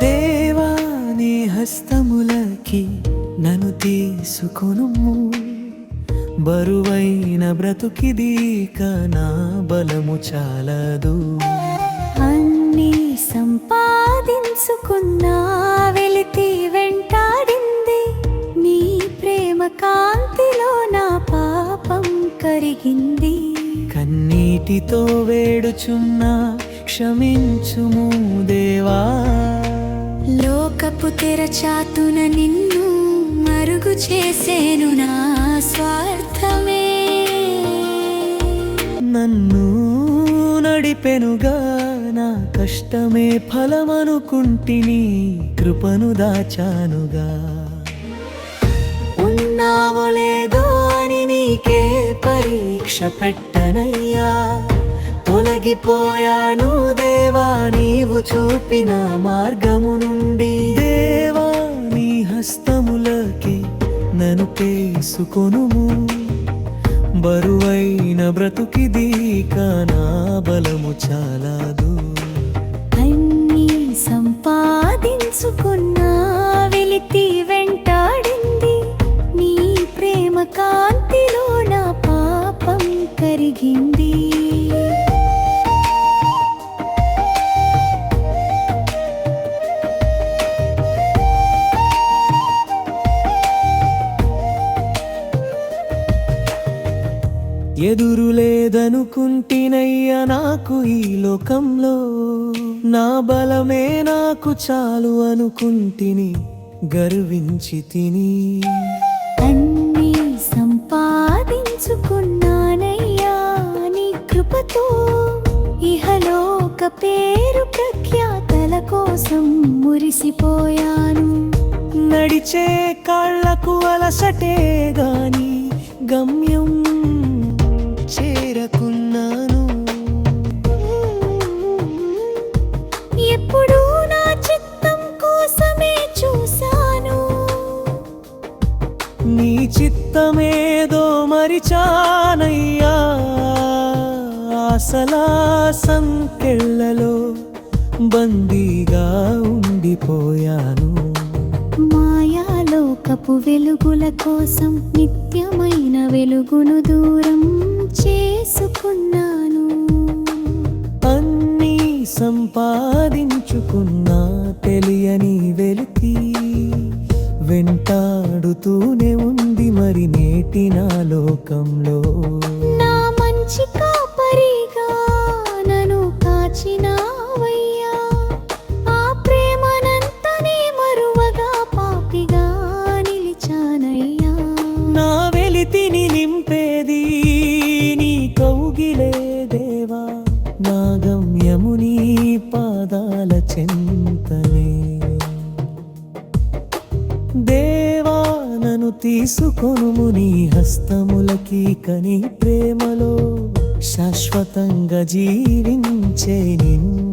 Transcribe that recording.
దేవాని హస్తములకి నన్ను తీసుకును బరువైన దీక నా బలము చాలదు. అన్ని సంపాదించుకున్నా వెళితి వెంటాడింది. నీ ప్రేమ కాంతిలో నా పాపం కరిగింది. కన్నీటితో వేడుచున్నా క్షమించుము దేవా. లోకపు తెరచాతున నిన్ను మరుగు చేసేను నా స్వార్థమే. నన్ను నడిపెనుగా నా కష్టమే ఫలమనుకుంటిని కృపను దాచానుగా. ఉన్నావో లేదో అని నీకే పరీక్ష పెట్టనయ్యా. తొలగిపోయాను దేవా నీవు చూపిన మార్గము నుండి. దేవా నీ హస్తములకి నన్ను తీసుకొనుము బరువైన బ్రతుకిది నా బలము చాలాదు. అన్నీ సంపాదించుకున్నా ఎదురు లేదనుకుంటినయ్యా నాకు ఈ లోకంలో. నా బలమే నాకు చాలు అనుకుంటిని గర్వించి తిని. అన్ని సంపాదించుకున్నానయ్యా నీ కృపతో. ఇహలోక పేరు ప్రఖ్యాతల కోసం మురిసిపోయాను. నడిచే కాళ్ళకు అలసటే గాని గమ్యం నీ చిత్తమేదో మరిచానయ్యా. ఆసలా సంకెళ్ళలో బందీగా ఉండిపోయాను. మాయాలోకపు వెలుగుల కోసం నిత్యమైన వెలుగును దూరం చేసుకున్నాను. అన్నీ సంపాదించుకున్నా తెలియని వెలికి వెంటాడుతూనే ఉంది మరి నేటి నా లోకంలో. నా మంచి కాపరిగా నన్ను కాచినావయ్యా. ఆ ప్రేమనంతనే మరువగా పాపిగా నిలిచానయ్యా. నా వెలితిని నింపేది నీ కౌగిలే దేవా. నా గమ్యము నీ పాదాల చెంతనే తీసుకొనుము నీ హస్తములకి కని ప్రేమలో శాశ్వతంగా జీవించే నిన్ను.